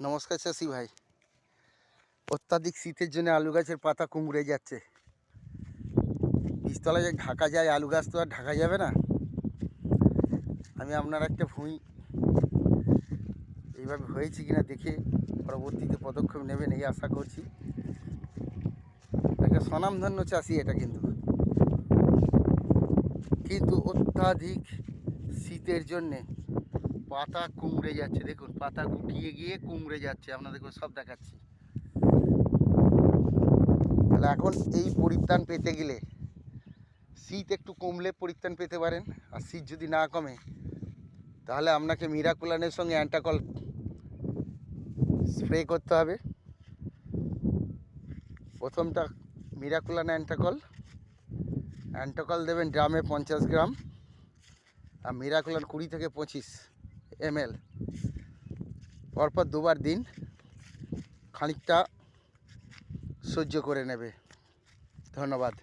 নমস্কার চাষি ভাই। অত্যাধিক শীতের জন্য আলু গাছের পাতা কুমড়ে যাচ্ছে। বীজতলায় যে ঢাকা যায় আলু গাছ তো আর ঢাকা যাবে না। আমি আপনার একটা ভুঁই এইভাবে হয়েছে কিনা দেখে পরবর্তীতে পদক্ষেপ নেবেন এই আশা করছি। একটা স্বনামধন্য চাষি এটা কিন্তু। কিন্তু অত্যাধিক শীতের জন্যে পাতা কুমড়ে যাচ্ছে, দেখুন, পাতা গুটিয়ে গিয়ে কুমড়ে যাচ্ছে আপনাদেরকে সব দেখাচ্ছি। তাহলে এখন এই পরিত্রাণ পেতে গেলে শীত একটু কমলে পরিত্রাণ পেতে পারেন, আর শীত যদি না কমে, তাহলে আপনাকে মিরাকুলানের সঙ্গে অ্যান্টাকল স্প্রে করতে হবে। প্রথমটা মিরাকুলান অ্যান্টাকল অ্যান্টাকল দেবেন ড্রামে পঞ্চাশ গ্রাম, আর মিরাকুলান কুড়ি থেকে পঁচিশ। এমএল পরপর দুবার দিন খানিকটা সহ্য করে নেবে। ধন্যবাদ।